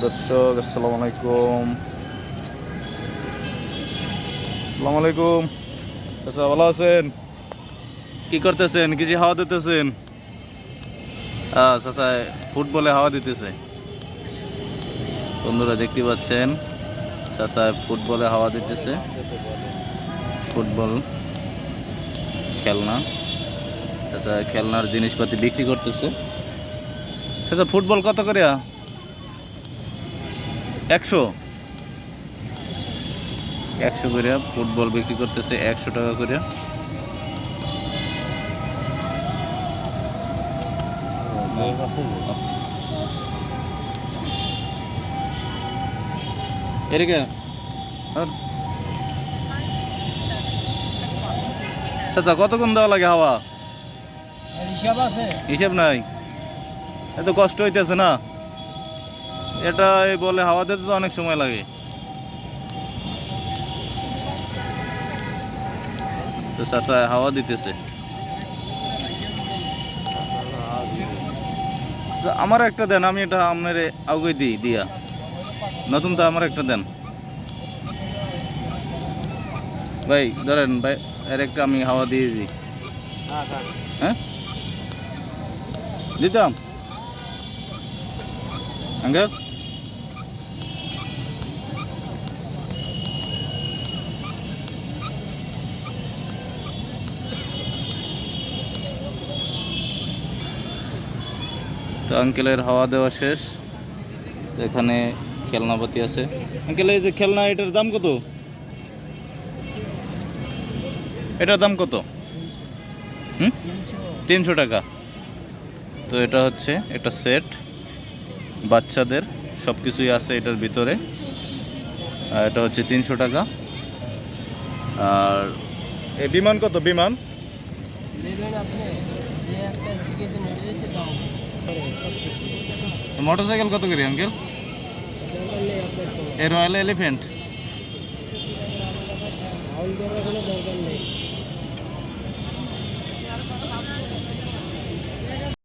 দর্শক, আসসালামু আলাইকুম। আসসালামু আলাইকুম। আচ্ছা ভালো আছেন? কি করতেছেন? কিছু হাওয়া দিতেছেন? আচ্ছা ফুটবলে হাওয়া দিতেছে। বন্ধুরা, দেখতে পাচ্ছেন? চাচা ফুটবলে হাওয়া দিতেছে। ফুটবল খেলনা। চাচা খেলনার জিনিসপাতি বিক্রি করতেছে। চাচা ফুটবল কত করে একশো? একশো করে ফুটবল বিক্রি করতেছে একশো টাকা করে। এদিকে। আর। কতক্ষণ দেওয়া লাগে হাওয়া? হিসাব আছে। হিসেব নাই। এত কষ্ট হইতেছে না। এটা এই বলে হাওয়া দিতে তো অনেক সময় লাগে। তো চাচা হাওয়া দিতেছে। আমার একটা দেন, আমি এটা আপনার আগে দিই, দিয়া। নতুন তো আমার একটা দেন। ভাই, ধরেন ভাই, এর একটা আমি হাওয়া দিয়ে দিই। হ্যাঁ? দিতাম। আঙ্কেল? তো আঙ্কেলের হাওয়া দেওয়া শেষ। এখানে খেলনাপাতি আছে। আঙ্কেল, এই যে খেলনা, এটার দাম কত? এটার দাম কত? হুম? তিনশো টাকা। তো এটা হচ্ছে একটা সেট। বাচ্চাদের সব কিছুই আছে এটার ভিতরে। এটা হচ্ছে তিনশো টাকা। আর এ বিমান কত? বিমান? মোটর সাইকেল কত করি আঙ্কেল এই রয়্যাল এলিফেন্ট